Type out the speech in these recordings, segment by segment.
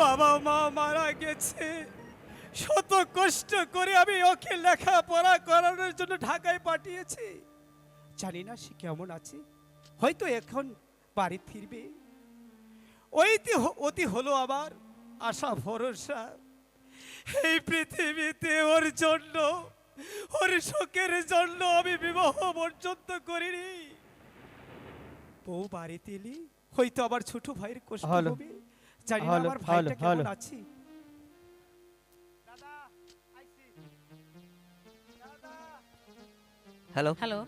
বাবা মা মারা গেছে। শত কষ্ট করে আমি ওকে লেখাপড়া করানোর জন্য ঢাকায় পাঠিয়েছি। জানি না সে কেমন আছে। হয়তো এখন বাড়ি ফিরবে। ওইটি হ- অতি হলো আবার আশা ভরসা। এই পৃথিবীতে ওর জন্য ওর শোকের জন্য আমি বিবাহ পর্যন্ত করিনি। বউ বাড়িতে এলি হয়তো আবার ছোট ভাইয়ের কষ্ট। হবে। জানি না আমার ভাইটা কেমন আছে। হ্যালো হ্যালো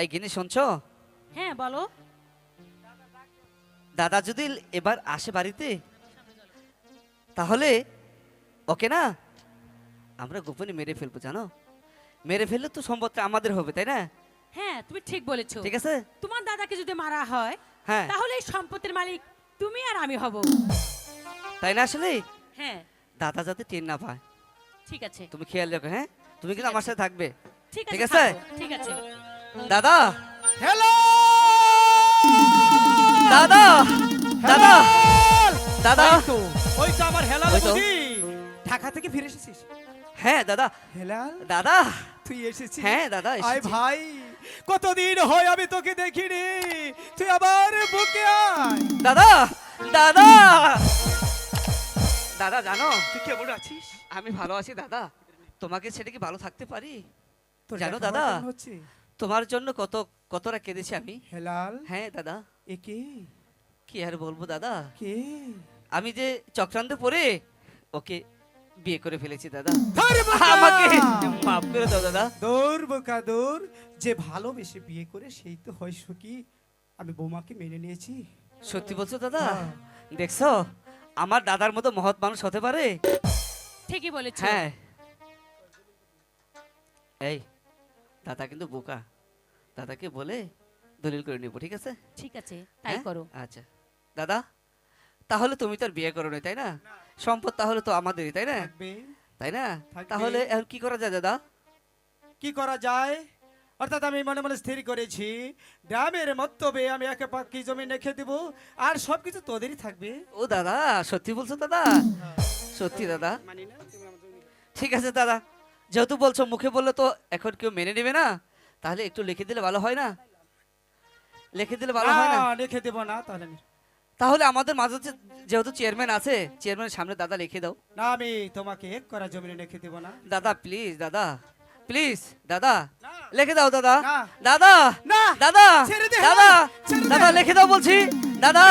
এই গিনি শুনছো? হ্যাঁ বলো। দাদা যদি এবার আসে বাড়িতে তাহলে ওকে না আমরা গোপনে মেরে ফেলব জানো? মেরে ফেললে তো সম্পদটা আমাদের হবে তাই না? হ্যাঁ তুমি ঠিক বলেছ। ঠিক আছে? তোমার দাদাকে যদি মারা হয় হ্যাঁ। তাহলে এই সম্পত্তির মালিক তুমি আর আমি হব। তাই না আসলে? হ্যাঁ। দাদা যাতে টেন না পায়। ঠিক আছে। তুমি খেয়াল রাখো হ্যাঁ? তুমি কিন্তু আমার সাথে থাকবে। ঠিক আছে? ঠিক আছে। দাদা! হ্যালো দাদা! দাদা! দাদা! ওই তো আমার হেলাল। বুঝি ঢাকা থেকে ফিরে এসেছিস? হ্যাঁ দাদা। হেলাল? দাদা! তুই এসেছিস? হ্যাঁ দাদা আয় ভাই। কতদিন হয় আমি তোকে দেখিনি? তুই আবার বুকে আয়। দাদা দাদা! দাদা জানো তুই কেমন আছিস? আমি ভালো আছি দাদা। তোমাকে ছেড়ে কি ভালো থাকতে পারি? জানো দাদা? তোমার জন্য কত কতটা কেঁদেছি আমি। হেলাল? হ্যাঁ দাদা। এ কে? কি আর বলব দাদা? কে? আমি যে চক্রান্ত পরে ওকে বিয়ে করে ফেলেছি দাদা। আমাকে মাফ করে দাও দাদা। দূর বোকা দূর। যে ভালোবেসে বিয়ে করে সেই তো হয় সুখী। আমি বৌমাকে মেনে নিয়েছি। সত্যি বলছো দাদা? হ্যাঁ। দেখছ? আমার দাদার মতো মহৎ মানুষ হতে পারে? ঠিকই বলেছ। হ্যাঁ। এই দাদা কিন্তু বোকা। দাদাকে বলে দলিল করে নিব ঠিক আছে? ঠিক আছে তাই হ্যাঁ? করো। আচ্ছা। দাদা তাহলে তুমি তো আর বিয়ে করো তাই না। সম্পদ তাহলে তো আমাদেরই তাই না? তাই না? তাহলে এখন কি করা যায় দাদা? কি করা যায়? অর্থাৎ আমি মনে মনে স্থির করেছি গ্রামের মত্তবে আমি একে পাকি জমি রেখে দিব আর সবকিছু তোদেরই থাকবে। ও দাদা সত্যি বলছো দাদা? সত্যি দাদা। মানি ঠিক আছে দাদা যেহেতু বলছো মুখে বললে তো এখন কেউ মেনে নেবে না তাহলে একটু লিখে দিলে ভালো হয় না? লিখে দিলে ভালো হয় না? রেখে দেব না তাহলে আমি তাহলে আমাদের মাঝে যেহেতু চেয়ারম্যান আছে চেয়ারম্যানের সামনে দাদা লিখে দাও। না আমি তোমাকে এক করা জমিনে রেখে দেব না। দাদা প্লিজ দাদা প্লিজ দাদা লিখে দাও দাদা। দাদা না। দাদা দাদা দাদা লিখে দাও বলছি। দাদা।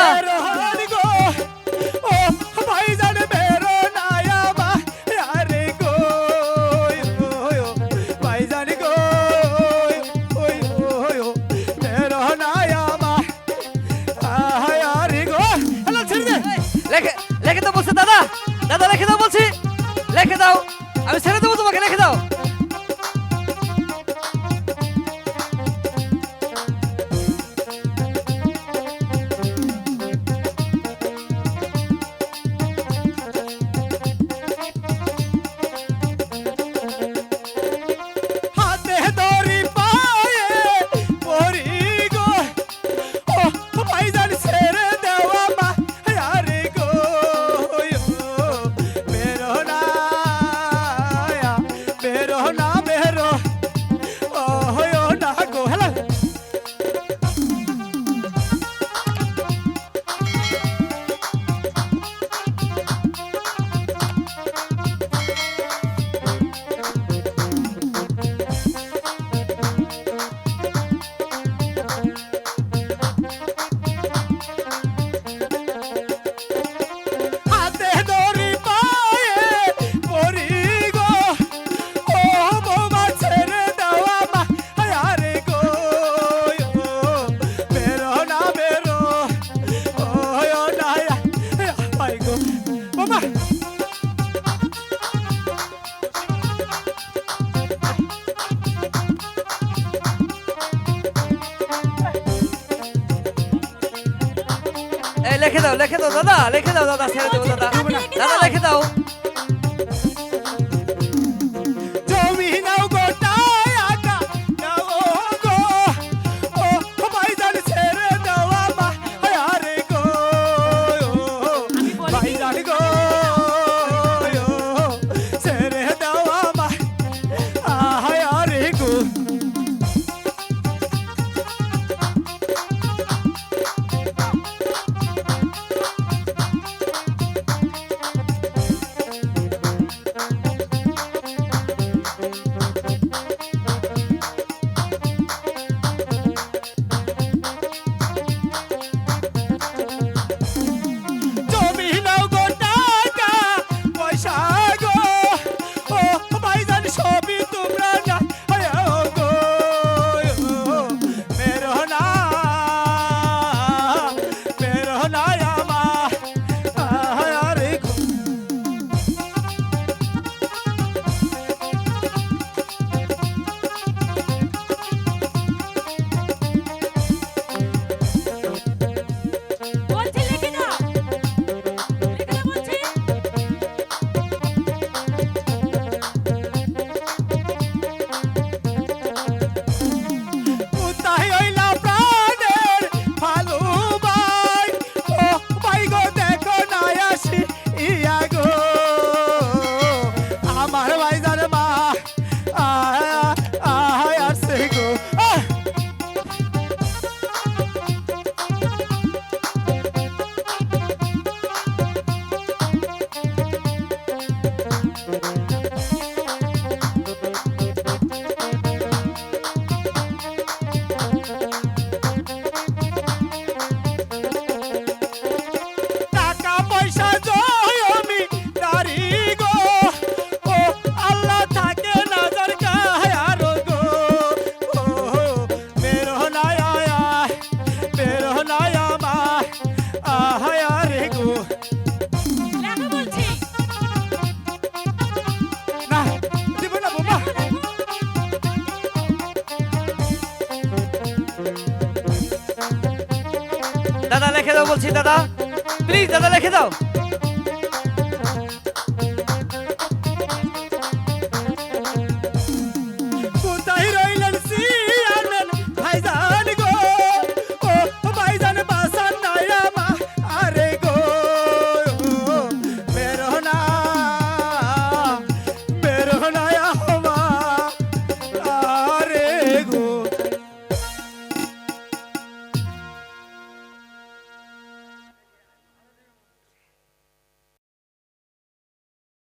লিখে দাও লিখে দাও দাদা লিখে দাও দাদা ছেড়ে দেবো দাদা। দাদা লিখে দাও। দাদা। প্লিজ দাদা রেখে দাও।